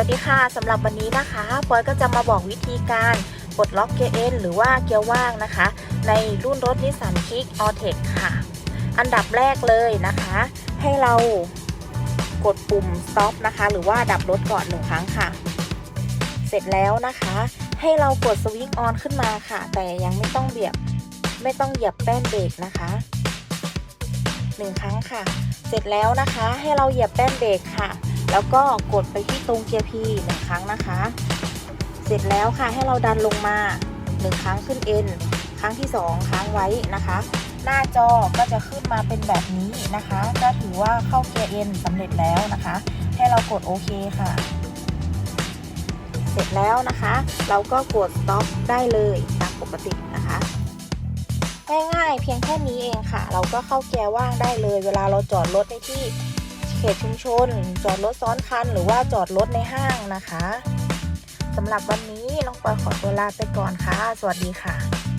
วัสดีค่ะสำหรับวันนี้นะคะปอยก็จะมาบอกวิธีการปลดล็อกเกียร์เอ็นหรือว่าเกียร์ว่างนะคะ ในรุ่นรถนิสสันคิกออเทคค่ะ อันดับแรกเลยนะคะ ให้เรากดปุ่ม stop นะคะ หรือว่าดับรถก่อนหนึ่งครั้งค่ะ เสร็จแล้วนะคะ ให้เรากดสวิตช์ออนขึ้นมาค่ะ แต่ยังไม่ต้องเบียบไม่ต้องเหยียบแป้นเบรกนะคะหนึ่งครั้งค่ะ เสร็จแล้วนะคะให้เราเหยียบแป้นเบรกค่ะ แล้วก็กดไปที่ตรงเกียร์ P หนึ่งครั้งนะคะ เสร็จแล้วค่ะให้เราดันลงมาหนึ่งครั้งขึ้น N ครั้งที่สองค้างไว้นะคะ หน้าจอก็จะขึ้นมาเป็นแบบนี้นะคะ ก็ถือว่าเข้าเกียร์ N สำเร็จแล้วนะคะ ให้เรากดโอเคค่ะ เสร็จแล้วนะคะ เราก็กด stop ได้เลยตามปกตินะคะ ง่ายๆ เพียงแค่นี้เองค่ะ เราก็เข้าเกียร์ว่างได้เลย เวลาเราจอดรถในที่เขตชุมชน จอดรถซ้อนคัน หรือว่าจอดรถในห้างนะคะสำหรับวันนี้น้องปอยขอตัวลาไปก่อนค่ะ สวัสดีค่ะ